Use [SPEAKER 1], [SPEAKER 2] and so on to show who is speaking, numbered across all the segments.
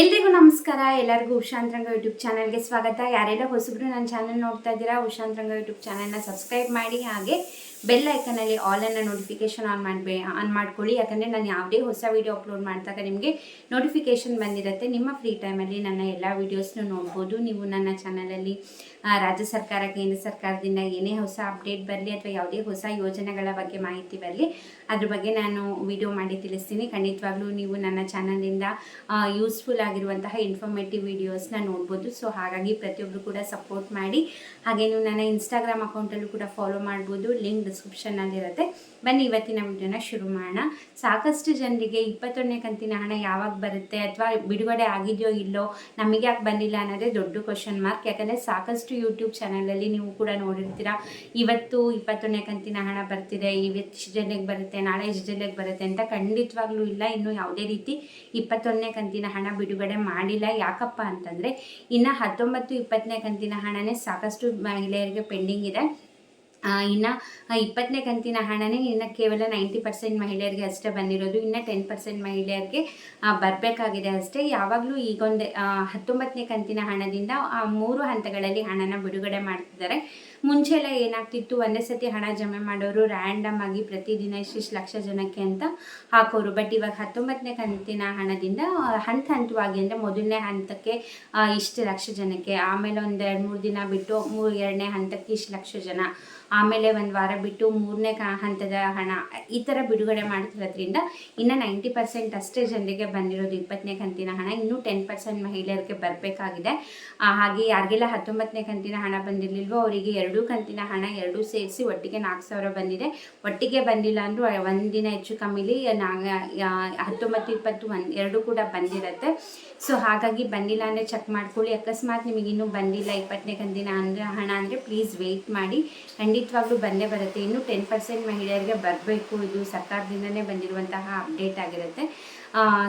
[SPEAKER 1] ಎಲ್ರಿಗೂ ನಮಸ್ಕಾರ. ಎಲ್ಲರಿಗೂ ಉಷಾಂತರಂಗ ಯೂಟ್ಯೂಬ್ ಚಾನಲ್ಗೆ ಸ್ವಾಗತ. ಯಾರೆಲ್ಲ ಹೊಸಬ್ರು ನನ್ನ ಚಾನಲ್ ನೋಡ್ತಾ ಇದ್ದೀರಾ ಉಷಾಂತರಂಗ ಯೂಟ್ಯೂಬ್ ಚಾನಲ್ನ ಸಬ್ಸ್ಕ್ರೈಬ್ ಮಾಡಿ. ಹಾಗೆ ಬೆಲ್ ಐಕನಲ್ಲಿ ಆಲ್ ಅನ್ನ ನೋಟಿಫಿಕೇಶನ್ ಆನ್ ಮಾಡಬೇ ಆನ್ ಮಾಡ್ಕೊಳ್ಳಿ. ಯಾಕಂದರೆ ನಾನು ಯಾವುದೇ ಹೊಸ ವೀಡಿಯೋ ಅಪ್ಲೋಡ್ ಮಾಡಿದಾಗ ನಿಮಗೆ ನೋಟಿಫಿಕೇಶನ್ ಬಂದಿರುತ್ತೆ. ನಿಮ್ಮ ಫ್ರೀ ಟೈಮಲ್ಲಿ ನನ್ನ ಎಲ್ಲ ವೀಡಿಯೋಸ್ನು ನೋಡ್ಬೋದು. ನೀವು ನನ್ನ ಚಾನಲಲ್ಲಿ ರಾಜ್ಯ ಸರ್ಕಾರ, ಕೇಂದ್ರ ಸರ್ಕಾರದಿಂದ ಏನೇ ಹೊಸ ಅಪ್ಡೇಟ್ ಬರಲಿ ಅಥವಾ ಯಾವುದೇ ಹೊಸ ಯೋಜನೆಗಳ ಬಗ್ಗೆ ಮಾಹಿತಿ ಬರಲಿ, ಅದ್ರ ಬಗ್ಗೆ ನಾನು ವಿಡಿಯೋ ಮಾಡಿ ತಿಳಿಸ್ತೀನಿ. ಖಂಡಿತವಾಗ್ಲೂ ನೀವು ನನ್ನ ಚಾನಲಿಂದ ಯೂಸ್ಫುಲ್ ಆಗಿರುವಂತಹ ಇನ್ಫಾರ್ಮೇಟಿವ್ ವಿಡಿಯೋಸ್ನ ನೋಡ್ಬೋದು. ಸೊ ಹಾಗಾಗಿ ಪ್ರತಿಯೊಬ್ಬರು ಕೂಡ ಸಪೋರ್ಟ್ ಮಾಡಿ. ಹಾಗೆ ನೀವು ನನ್ನ ಇನ್ಸ್ಟಾಗ್ರಾಮ್ ಅಕೌಂಟಲ್ಲೂ ಕೂಡ ಫಾಲೋ ಮಾಡ್ಬೋದು. ಲಿಂಕ್ ಡಿಸ್ಕ್ರಿಪ್ಷನ್ನಲ್ಲಿರುತ್ತೆ ಬನ್ನಿ, ಇವತ್ತಿನ ವಿಡಿಯೋನ ಶುರು ಮಾಡೋಣ. ಸಾಕಷ್ಟು ಜನರಿಗೆ ಇಪ್ಪತ್ತೊಂದನೇ ಕಂತಿನ ಹಣ ಯಾವಾಗ ಬರುತ್ತೆ ಅಥವಾ ಬಿಡುಗಡೆ ಆಗಿದೆಯೋ ಇಲ್ಲೋ, ನಮಗೆ ಯಾಕೆ ಬಂದಿಲ್ಲ ಅನ್ನೋದೇ ದೊಡ್ಡ ಕ್ವಶನ್ ಮಾರ್ಕ್ ಯಾಕಂದರೆ ಸಾಕಷ್ಟು ಯೂಟ್ಯೂಬ್ ಚಾನಲಲ್ಲಿ ನೀವು ಕೂಡ ನೋಡಿರ್ತೀರಾ. ಇವತ್ತು ಇಪ್ಪತ್ತೊಂದನೇ ಕಂತಿನ ಹಣ ಬರ್ತಿದೆ ಇವತ್ತು ಇಷ್ಟು ಜನಕ್ಕೆ ಬರುತ್ತೆ, ನಾಳೆ ಇಷ್ಟು ಜನಕ್ಕೆ ಬರುತ್ತೆ ಅಂತ ಖಂಡಿತವಾಗ್ಲೂ ಇಲ್ಲ. ಇನ್ನೂ ಯಾವುದೇ ರೀತಿ ಇಪ್ಪತ್ತೊಂದನೇ ಕಂತಿನ ಹಣ ಬಿಡುಗಡೆ ಮಾಡಿಲ್ಲ. ಯಾಕಪ್ಪ ಅಂತಂದರೆ, ಇನ್ನು ಹತ್ತೊಂಬತ್ತು ಇಪ್ಪತ್ತನೇ ಕಂತಿನ ಹಣನೇ ಸಾಕಷ್ಟು ಮಹಿಳೆಯರಿಗೆ ಪೆಂಡಿಂಗ್ ಇದೆ. ಇನ್ನು ಇಪ್ಪತ್ತನೇ ಕಂತಿನ ಹಣನೇ ಇನ್ನು ಕೇವಲ ನೈಂಟಿ ಪರ್ಸೆಂಟ್ ಮಹಿಳೆಯರಿಗೆ ಅಷ್ಟೇ ಬಂದಿರೋದು. ಇನ್ನು ಟೆನ್ ಪರ್ಸೆಂಟ್ ಮಹಿಳೆಯರಿಗೆ ಬರಬೇಕಾಗಿದೆ ಅಷ್ಟೇ. ಯಾವಾಗಲೂ ಈಗೊಂದು ಹತ್ತೊಂಬತ್ತನೇ ಕಂತಿನ ಹಣದಿಂದ ಆ ಮೂರು ಹಂತಗಳಲ್ಲಿ ಹಣನ ಬಿಡುಗಡೆ ಮಾಡ್ತಿದ್ದಾರೆ. ಮುಂಚೆ ಎಲ್ಲ ಏನಾಗ್ತಿತ್ತು, ಒಂದೇ ಸತಿ ಹಣ ಜಮೆ ಮಾಡೋರು ರ್ಯಾಂಡಮ್ ಆಗಿ ಪ್ರತಿದಿನ ಇಷ್ಟಿಷ್ಟು ಲಕ್ಷ ಜನಕ್ಕೆ ಅಂತ ಹಾಕೋರು. ಬಟ್ ಇವಾಗ ಹತ್ತೊಂಬತ್ತನೇ ಕಂತಿನ ಹಣದಿಂದ ಹಂತ ಹಂತವಾಗಿ ಅಂದರೆ ಮೊದಲನೇ ಹಂತಕ್ಕೆ ಇಷ್ಟು ಲಕ್ಷ ಜನಕ್ಕೆ, ಆಮೇಲೆ ಒಂದು ಎರಡು ಮೂರು ದಿನ ಬಿಟ್ಟು ಮೂರು ಎರಡನೇ ಹಂತಕ್ಕೆ ಇಷ್ಟು ಲಕ್ಷ ಜನ, ಆಮೇಲೆ ಒಂದು ವಾರ ಬಿಟ್ಟು ಮೂರನೇ ಹಂತದ ಹಣ, ಈ ಥರ ಬಿಡುಗಡೆ ಮಾಡ್ತಿರೋದ್ರಿಂದ ಇನ್ನು ನೈಂಟಿ ಪರ್ಸೆಂಟ್ ಅಷ್ಟೇ ಜನರಿಗೆ ಬಂದಿರೋದು ಇಪ್ಪತ್ತನೇ ಕಂತಿನ ಹಣ. ಇನ್ನೂ ಟೆನ್ ಪರ್ಸೆಂಟ್ ಮಹಿಳೆಯರಿಗೆ ಬರಬೇಕಾಗಿದೆ. ಹಾಗೆ ಯಾರಿಗೆಲ್ಲ ಹತ್ತೊಂಬತ್ತನೇ ಕಂತಿನ ಹಣ ಬಂದಿರಲಿಲ್ವೋ, ಅವರಿಗೆ ಎರಡೂ ಕಂತಿನ ಹಣ ಎರಡೂ ಸೇರಿಸಿ ಒಟ್ಟಿಗೆ ನಾಲ್ಕು ಸಾವಿರ ಬಂದಿದೆ. ಒಟ್ಟಿಗೆ ಬಂದಿಲ್ಲ ಅಂದರೂ ಒಂದಿನ ಹೆಚ್ಚು ಕಮ್ಮಿಲಿ ನಾ ಹತ್ತೊಂಬತ್ತು ಇಪ್ಪತ್ತು ಒಂದು, ಎರಡು ಕೂಡ ಬಂದಿರತ್ತೆ. ಸೊ ಹಾಗಾಗಿ ಬಂದಿಲ್ಲ ಅಂದರೆ ಚೆಕ್ ಮಾಡ್ಕೊಳ್ಳಿ. ಅಕಸ್ಮಾತ್ ನಿಮಗೆ ಇನ್ನೂ ಬಂದಿಲ್ಲ ಇಪ್ಪತ್ತನೇ ಕಂತಿನ ಅಂದರೆ, ಹಣ ಅಂದರೆ ಪ್ಲೀಸ್ ವೆಯ್ಟ್ ಮಾಡಿ. ಖಂಡಿತವಾಗ್ಲೂ ಬಂದೇ ಬರುತ್ತೆ. ಇನ್ನು ಟೆನ್ ಪರ್ಸೆಂಟ್ ಮಹಿಳೆಯರಿಗೆ ಬರಬೇಕು. ಇದು ಸರ್ಕಾರದಿಂದನೇ ಬಂದಿರುವಂತಹ ಅಪ್ಡೇಟ್ ಆಗಿರುತ್ತೆ.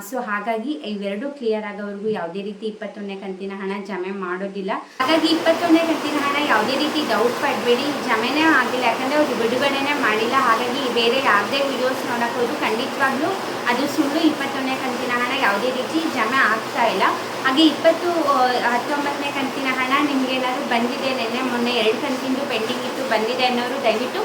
[SPEAKER 1] ಸೊ ಹಾಗಾಗಿ ಇವೆರಡು ಕ್ಲಿಯರ್ ಆಗೋವರೆಗೂ ಯಾವುದೇ ರೀತಿ ಇಪ್ಪತ್ತೊಂದನೇ ಕಂತಿನ ಹಣ ಜಮೆ ಮಾಡೋದಿಲ್ಲ. ಹಾಗಾಗಿ ಇಪ್ಪತ್ತೊಂದನೇ ಕಂತಿನ ಹಣ ಯಾವುದೇ ರೀತಿ ಡೌಟ್ ಪಡಬೇಡಿ. ಜಮೆನೇ ಆಗಿಲ್ಲ, ಯಾಕಂದರೆ ಅವರು ಬಿಡುಗಡೆನೇ ಮಾಡಿಲ್ಲ. ಹಾಗಾಗಿ ಬೇರೆ ಯಾವುದೇ ವಿಡಿಯೋಸ್ ನೋಡೋಕ್ಕೋದು ಖಂಡಿತವಾಗ್ಲೂ ಅದು ಸುಳ್ಳು. ಇಪ್ಪತ್ತೊಂದನೇ ಕಂತಿನ ಹಣ ಯಾವುದೇ ರೀತಿ ಜಮೆ ಆಗ್ತಾ ಇಲ್ಲ. ಹಾಗೆ ಇಪ್ಪತ್ತು ಹತ್ತೊಂಬತ್ತನೇ ಕಂತಿನ ಹಣ ನಿಮ್ಗೆ ಏನಾದರೂ ಬಂದಿದೆ ನಿನ್ನೆ, ಮೊನ್ನೆ ಎರಡು ಕಂತಿಂದು ಪೆಂಡಿಂಗ್ ಇತ್ತು, ಬಂದಿದೆ ಅನ್ನೋರು ದಯವಿಟ್ಟು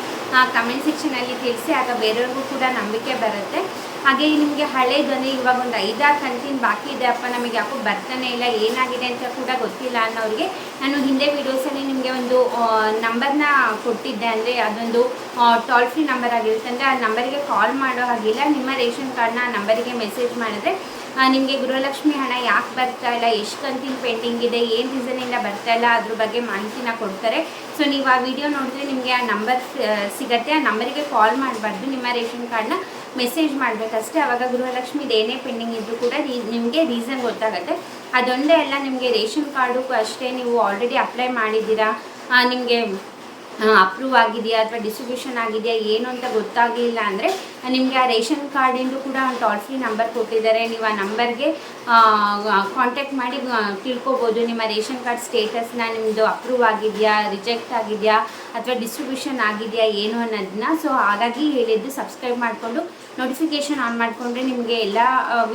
[SPEAKER 1] ಕಮೆಂಟ್ ಸೆಕ್ಷನಲ್ಲಿ ತಿಳಿಸಿ. ಆಗ ಬೇರೆಯವ್ರಿಗೂ ಕೂಡ ನಂಬಿಕೆ ಬರುತ್ತೆ. ಹಾಗೆ ನಿಮಗೆ ಹಳೆ ಧ್ವನಿ ಇವಾಗ ಒಂದು ಐದಾರು ಕಂತಿನ ಬಾಕಿ ಇದೆ, ಅಪ್ಪ ನಮಗೆ ಯಾಕೋ ಬರ್ತಾನೆ ಇಲ್ಲ, ಏನಾಗಿದೆ ಅಂತ ಕೂಡ ಗೊತ್ತಿಲ್ಲ ಅನ್ನೋರಿಗೆ ನಾನು ಹಿಂದೆ ವೀಡಿಯೋಸಲ್ಲಿ ನಿಮಗೆ ಒಂದು ನಂಬರ್ನ ಕೊಟ್ಟಿದ್ದೆ ಅಂದರೆ ಅದೊಂದು ಟೋಲ್ ಫ್ರೀ ನಂಬರ್ ಆಗಿರುತ್ತೆ. ಅಂದರೆ ಆ ನಂಬರಿಗೆ ಕಾಲ್ ಮಾಡೋ ಹಾಗಿಲ್ಲ, ನಿಮ್ಮ ರೇಷನ್ ಕಾರ್ಡ್ನ ಆ ನಂಬರಿಗೆ ಮೆಸೇಜ್ ಮಾಡಿದ್ರೆ ನಿಮಗೆ ಗೃಹಲಕ್ಷ್ಮಿ ಹಣ ಯಾಕೆ ಬರ್ತಾ ಇಲ್ಲ, ಎಷ್ಟು ಕಂತಿನ ಪೆಂಡಿಂಗ್ ಇದೆ, ಏನು ರೀಸನಿಂದ ಬರ್ತಾ ಇಲ್ಲ ಅದ್ರ ಬಗ್ಗೆ ಮಾಹಿತಿನ ಕೊಡ್ತಾರೆ. ಸೊ ನೀವು ಆ ವಿಡಿಯೋ ನೋಡಿದ್ರೆ ನಿಮಗೆ ಆ ನಂಬರ್ ಸಿಗತ್ತೆ. ಆ ನಂಬರಿಗೆ ಕಾಲ್ ಮಾಡಬಾರ್ದು, ನಿಮ್ಮ ರೇಷನ್ ಕಾರ್ಡ್ನ. ಮೆಸೇಜ್ ಮಾಡಬೇಕಷ್ಟೇ. ಆವಾಗ ಗೃಹಲಕ್ಷ್ಮಿದು ಏನೇ ಪೆಂಡಿಂಗ್ ಇದ್ದರೂ ಕೂಡ ನಿಮಗೆ ರೀಸನ್ ಗೊತ್ತಾಗುತ್ತೆ. ಅದೊಂದೇ ಅಲ್ಲ, ನಿಮಗೆ ರೇಷನ್ ಕಾರ್ಡು ಅಷ್ಟೇ ನೀವು ಆಲ್ರೆಡಿ ಅಪ್ಲೈ ಮಾಡಿದ್ದೀರಾ? ನಿಮಗೆ ಅಪ್ರೂವ್ ಆಗಿದೆಯಾ ಅಥವಾ ಡಿಸ್ಟ್ರಿಬ್ಯೂಷನ್ ಆಗಿದೆಯಾ, ಏನು ಅಂತ ಗೊತ್ತಾಗಲಿಲ್ಲ ಅಂದರೆ ನಿಮಗೆ ಆ ರೇಷನ್ ಕಾರ್ಡಿಂದು ಕೂಡ ಒಂದು ಟೋಲ್ ಫ್ರೀ ನಂಬರ್ ಕೊಟ್ಟಿದ್ದಾರೆ. ನೀವು ಆ ನಂಬರ್ಗೆ ಕಾಂಟ್ಯಾಕ್ಟ್ ಮಾಡಿ ತಿಳ್ಕೊಬೋದು. ನಿಮ್ಮ ರೇಷನ್ ಕಾರ್ಡ್ ಸ್ಟೇಟಸ್ನ ನಿಮ್ಮದು ಅಪ್ರೂವ್ ಆಗಿದೆಯಾ ರಿಜೆಕ್ಟ್ ಆಗಿದೆಯಾ, ಅಥವಾ ಡಿಸ್ಟ್ರಿಬ್ಯೂಷನ್ ಆಗಿದೆಯಾ, ಏನು ಅನ್ನೋದನ್ನ. ಸೊ ಹಾಗಾಗಿ ಹೇಳಿದ್ದು ಸಬ್ಸ್ಕ್ರೈಬ್ ಮಾಡಿಕೊಂಡು ನೋಟಿಫಿಕೇಷನ್ ಆನ್ ಮಾಡಿಕೊಂಡ್ರೆ ನಿಮಗೆ ಎಲ್ಲ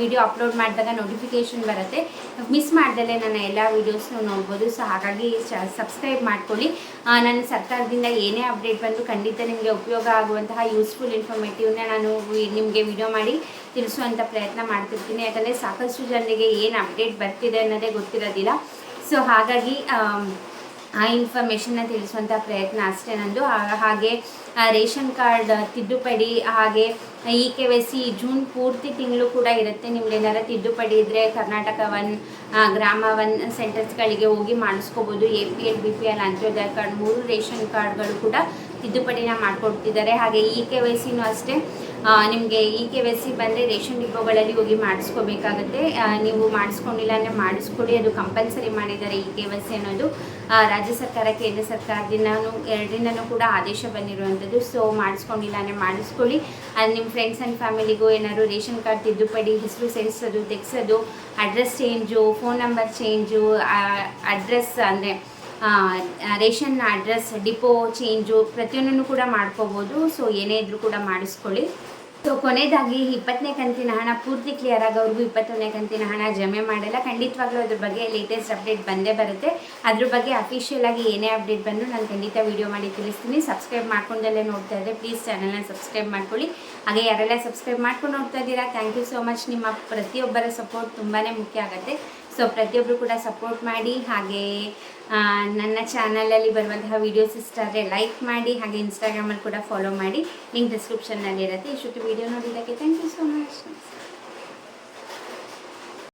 [SPEAKER 1] ವಿಡಿಯೋ ಅಪ್ಲೋಡ್ ಮಾಡಿದಾಗ ನೋಟಿಫಿಕೇಷನ್ ಬರುತ್ತೆ. ಮಿಸ್ ಮಾಡ್ದಲೇ ನನ್ನ ಎಲ್ಲ ವೀಡಿಯೋಸ್ನು ನೋಡ್ಬೋದು. ಸೊ ಹಾಗಾಗಿ ಸಬ್ಸ್ಕ್ರೈಬ್ ಮಾಡ್ಕೊಳ್ಳಿ. ನನ್ನ ಸರ್ಕಾರದಿಂದ ಏನೇ ಅಪ್ಡೇಟ್ ಬಂದು ಖಂಡಿತ ನಿಮಗೆ ಉಪಯೋಗ ಆಗುವಂತಹ ಯೂಸ್ಫುಲ್ ಇನ್ಫಾರ್ಮೇಟಿವ್ನ ನಾನು ನಿಮಗೆ ವಿಡಿಯೋ ಮಾಡಿ ತಿಳಿಸುವಂಥ ಪ್ರಯತ್ನ ಮಾಡ್ತಿರ್ತೀನಿ. ಯಾಕಂದರೆ ಸಾಕಷ್ಟು ಜನರಿಗೆ ಏನು ಅಪ್ಡೇಟ್ ಬರ್ತಿದೆ ಅನ್ನೋದೇ ಗೊತ್ತಿರೋದಿಲ್ಲ. ಸೊ ಹಾಗಾಗಿ ಆ ಇನ್ಫಾರ್ಮೇಷನ್ನ ತಿಳಿಸುವಂಥ ಪ್ರಯತ್ನ ಅಷ್ಟೇ ನಂದು. ಹಾಗೆ ರೇಷನ್ ಕಾರ್ಡ್ ತಿದ್ದುಪಡಿ, ಹಾಗೆ E K Y C June ಪೂರ್ತಿ ತಿಂಗಳು ಕೂಡ ಇರುತ್ತೆ. ನಿಮ್ಗೆ ಏನಾರ ತಿದ್ದುಪಡಿ ಇದ್ದರೆ ಕರ್ನಾಟಕ ಒನ್ ಗ್ರಾಮ ಒನ್ ಸೆಂಟರ್ಸ್ಗಳಿಗೆ ಹೋಗಿ ಮಾಡಿಸ್ಕೋಬೋದು. A P L, B P L, Antyodaya card, ಮೂರು ರೇಷನ್ ಕಾರ್ಡ್ಗಳು ಕೂಡ ತಿದ್ದುಪಡಿನ ಮಾಡಿಕೊಡ್ತಿದ್ದಾರೆ. ಹಾಗೆ ಇ ಕೆ ವೈ ಸಿನೂ ಅಷ್ಟೇ. ನಿಮಗೆ ಇ ಕೆ ವೈ ಸಿ ಬಂದರೆ ರೇಷನ್ ಡಿಪೋಗಳಲ್ಲಿ ಹೋಗಿ ಮಾಡಿಸ್ಕೋಬೇಕಾಗತ್ತೆ. ನೀವು ಮಾಡಿಸ್ಕೊಂಡಿಲ್ಲ ಅಂದರೆ ಮಾಡಿಸ್ಕೊಡಿ, ಅದು ಕಂಪಲ್ಸರಿ ಮಾಡಿದ್ದಾರೆ ಇ ಕೆ ವೈ ಸಿ ಅನ್ನೋದು. ರಾಜ್ಯ ಸರ್ಕಾರ, ಕೇಂದ್ರ ಸರ್ಕಾರದಿಂದ ಎರಡರಿಂದನೂ ಕೂಡ ಆದೇಶ ಬಂದಿರುವಂಥದ್ದು. ಸೊ ಮಾಡಿಸ್ಕೊಂಡಿಲ್ಲ ಅಂದರೆ ಮಾಡಿಸ್ಕೊಳ್ಳಿ. ಅಲ್ಲಿ ನಿಮ್ಮ ಫ್ರೆಂಡ್ಸ್ ಆ್ಯಂಡ್ ಫ್ಯಾಮಿಲಿಗೂ ಏನಾದ್ರು ರೇಷನ್ ಕಾರ್ಡ್ ತಿದ್ದುಪಡಿ, ಹೆಸರು ಸೇರಿಸೋದು, ತೆಗೆಸೋದು address change phone number change address ಅಂದರೆ ರೇಷನ್ ಅಡ್ರೆಸ್ ಡಿಪೋ ಚೇಂಜು ಪ್ರತಿಯೊಂದನ್ನು ಕೂಡ ಮಾಡ್ಕೋಬೋದು. ಸೊ ಏನೇ ಇದ್ರೂ ಕೂಡ ಮಾಡಿಸ್ಕೊಳ್ಳಿ. ಸೊ ಕೊನೆಯದಾಗಿ ಇಪ್ಪತ್ತನೇ ಕಂತಿನ ಹಣ ಪೂರ್ತಿ ಕ್ಲಿಯರ್ ಆಗಿ ಅವ್ರಿಗೂ ಇಪ್ಪತ್ತೊಂದನೇ ಕಂತಿನ ಹಣ ಜಮೆ ಮಾಡಲ್ಲ. ಖಂಡಿತವಾಗ್ಲೂ ಅದ್ರ ಬಗ್ಗೆ ಲೇಟೆಸ್ಟ್ ಅಪ್ಡೇಟ್ ಬಂದೇ ಬರುತ್ತೆ. ಅದ್ರ ಬಗ್ಗೆ ಅಫಿಷಿಯಲ್ ಆಗಿ ಏನೇ ಅಪ್ಡೇಟ್ ಬಂದರೂ ನಾನು ಖಂಡಿತ ವಿಡಿಯೋ ಮಾಡಿ ತಿಳಿಸ್ತೀನಿ. ಸಬ್ಸ್ಕ್ರೈಬ್ ಮಾಡ್ಕೊಂಡಲ್ಲೇ ನೋಡ್ತಾ ಇದ್ದೆ ಪ್ಲೀಸ್ ಚಾನಲ್ನ ಸಬ್ಸ್ಕ್ರೈಬ್ ಮಾಡ್ಕೊಳ್ಳಿ. ಹಾಗೆ ಯಾರೆಲ್ಲ ಸಬ್ಸ್ಕ್ರೈಬ್ ಮಾಡ್ಕೊಂಡು ನೋಡ್ತಾ ಇದ್ದೀರಾ ಥ್ಯಾಂಕ್ ಯು ಸೋ ಮಚ್ ನಿಮ್ಮ ಪ್ರತಿಯೊಬ್ಬರ ಸಪೋರ್ಟ್ ತುಂಬಾ ಮುಖ್ಯ ಆಗುತ್ತೆ. ಸೊ ಪ್ರತಿಯೊಬ್ಬರು ಕೂಡ ಸಪೋರ್ಟ್ ಮಾಡಿ, ಹಾಗೆ ನನ್ನ ಚಾನಲಲ್ಲಿ ಬರುವಂತಹ ವೀಡಿಯೋಸ್ ಇಷ್ಟ ಆದರೆ ಲೈಕ್ ಮಾಡಿ, ಹಾಗೆ ಇನ್ಸ್ಟಾಗ್ರಾಮಲ್ಲಿ ಕೂಡ ಫಾಲೋ ಮಾಡಿ. ಲಿಂಕ್ ಡಿಸ್ಕ್ರಿಪ್ಷನ್ನಲ್ಲಿರುತ್ತೆ ಇಷ್ಟೊತ್ತು ವೀಡಿಯೋ ನೋಡಿದ್ದಕ್ಕೆ ಥ್ಯಾಂಕ್ ಯು ಸೋ ಮಚ್